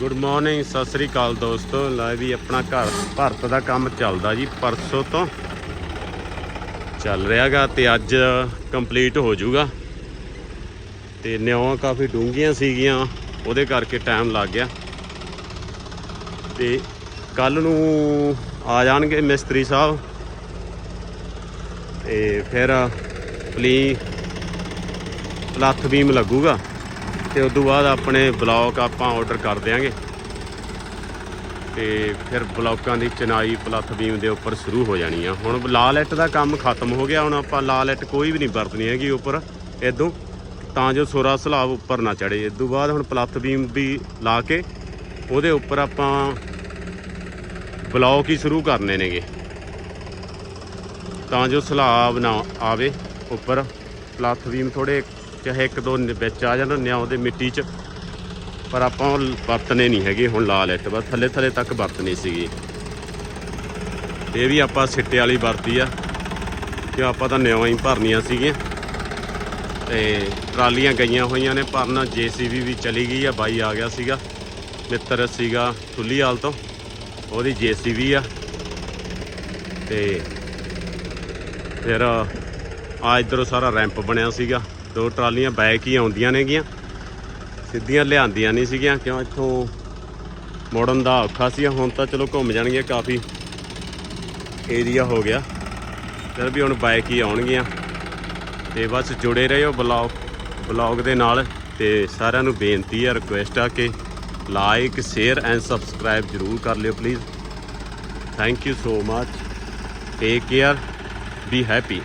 Good morning Sat Sri ਅਕਾਲ ਦੋਸਤੋ। ਲੈ ਵੀ ਆਪਣਾ ਘਰ, ਭਾਰਤ ਦਾ ਕੰਮ ਚੱਲਦਾ ਜੀ ਪਰਸੋਂ ਤੋਂ। ਚੱਲ ਰਿਹਾਗਾ ਤੇ ਅੱਜ ਕੰਪਲੀਟ ਹੋ ਜਾਊਗਾ। ਤੇ ਨਿਉਆਂ ਕਾਫੀ ਡੂੰਘੀਆਂ ਸੀਗੀਆਂ, ਉਹਦੇ ਕਰਕੇ ਟਾਈਮ ਲੱਗ ਗਿਆ। ਤੇ ਕੱਲ ਨੂੰ ਆ ਜਾਣਗੇ ਮਿਸਤਰੀ ਸਾਹਿਬ। ਤੇ ਫਿਰ ਪਲੀ ਪਲੱਥ ਬੀਮ ਲੱਗੂਗਾ। ਤੇ ਉਸ ਤੋਂ ਬਾਅਦ ਆਪਣੇ ਬਲੌਕ ਆਪਾਂ ਆਰਡਰ ਕਰ ਦਿਆਂਗੇ। ਤੇ ਫਿਰ ਬਲੌਕਾਂ ਦੀ ਚਨਾਈ ਪਲੱਥ ਬੀਮ ਦੇ ਉੱਪਰ ਸ਼ੁਰੂ ਹੋ ਜਾਣੀ ਆ। ਹੁਣ ਲਾਲ ਇੱਟ ਦਾ ਕੰਮ ਖਤਮ ਹੋ ਗਿਆ, ਹੁਣ ਆਪਾਂ ਲਾਲ ਇੱਟ ਕੋਈ ਵੀ ਨਹੀਂ ਵਰਤਣੀ ਹੈਗੀ ਉੱਪਰ ਇਦੋਂ ਤਾਂ ਜੋ ਸੋਰਾ ਸਲਾਬ ਉੱਪਰ ਨਾ ਚੜੇ ਇਸ ਤੋਂ ਬਾਅਦ ਹੁਣ ਪਲੱਥ ਬੀਮ ਵੀ ਲਾ ਕੇ, ਉਹਦੇ ਉੱਪਰ ਆਪਾਂ ਬਲੌਕ ਹੀ ਸ਼ੁਰੂ ਕਰਨੇ ਨੇਗੇ। ਤਾਂ ਜੋ ਸਲਾਬ ਨਾ ਆਵੇ ਉੱਪਰ। ਪਲੱਥ ਬੀਮ ਥੋੜੇ ਚਾਹੇ ਇੱਕ ਦੋ ਵਿੱਚ ਆ ਜਾਣ, ਨਿਆਂ ਦੇ ਮਿੱਟੀ 'ਚ। ਪਰ ਆਪਾਂ ਉਹ ਵਰਤਨੇ ਨਹੀਂ ਹੈਗੇ, ਹੁਣ ਲਾਲ ਇੱਟ ਬਸ ਥੱਲੇ ਥੱਲੇ ਤੱਕ ਵਰਤਨੀ ਸੀਗੀ। ਇਹ ਵੀ ਆਪਾਂ ਸਿੱਟੇ ਵਾਲੀ ਵਰਤੀ ਆ। ਕਿ ਆਪਾਂ ਤਾਂ ਨਿਆਂ ਹੀ ਭਰਨੀਆਂ ਸੀਗੀਆਂ। ਤੇ ਟਰਾਲੀਆਂ ਗਈਆਂ ਹੋਈਆਂ ਨੇ ਭਰਨ ਜੀਸੀਬੀ ਵੀ ਚਲੀ ਗਈ ਆ। ਬਾਈ ਆ ਗਿਆ ਸੀਗਾ। ਮਿੱਤਰ ਸੀਗਾ ਤੁੱਲੀਵਾਲ ਤੋਂ। ਉਹਦੀ ਜੀਸੀਬੀ ਆ। ਤੇ ਫਿਰ ਆ ਇਧਰੋਂ ਸਾਰਾ ਰੈਂਪ ਬਣਿਆ ਸੀਗਾ। ਦੋ ਟਰਾਲੀਆਂ ਬੈਕ ਹੀ ਆਉਂਦੀਆਂ ਨੇਗੀਆਂ। ਸਿੱਧੀਆਂ ਲਿਆਂਦੀਆਂ ਨਹੀਂ ਸੀਗੀਆਂ, ਕਿਉਂ ਇੱਥੋਂ ਮੋੜਨ ਦਾ ਔਖਾ ਸੀ, ਹੁਣ ਤਾਂ ਚਲੋ ਘੁੰਮ ਜਾਣਗੇ ਕਾਫੀ ਏਰੀਆ ਹੋ ਗਿਆ। ਫਿਰ ਵੀ ਹੁਣ ਬਾਈਕ ਹੀ ਆਉਣਗੀਆਂ। ਤੇ ਬਸ ਜੁੜੇ ਰਹੋ ਬਲੌਗ ਬਲੌਗ ਦੇ ਨਾਲ, ਤੇ ਸਾਰਿਆਂ ਨੂੰ ਬੇਨਤੀ ਹੈ ਰਿਕੁਐਸਟ ਆ ਕਿ ਲਾਈਕ ਸ਼ੇਅਰ ਐਂਡ ਸਬਸਕ੍ਰਾਈਬ ਜਰੂਰ ਕਰ ਲਿਓ please thank you so much take care be happy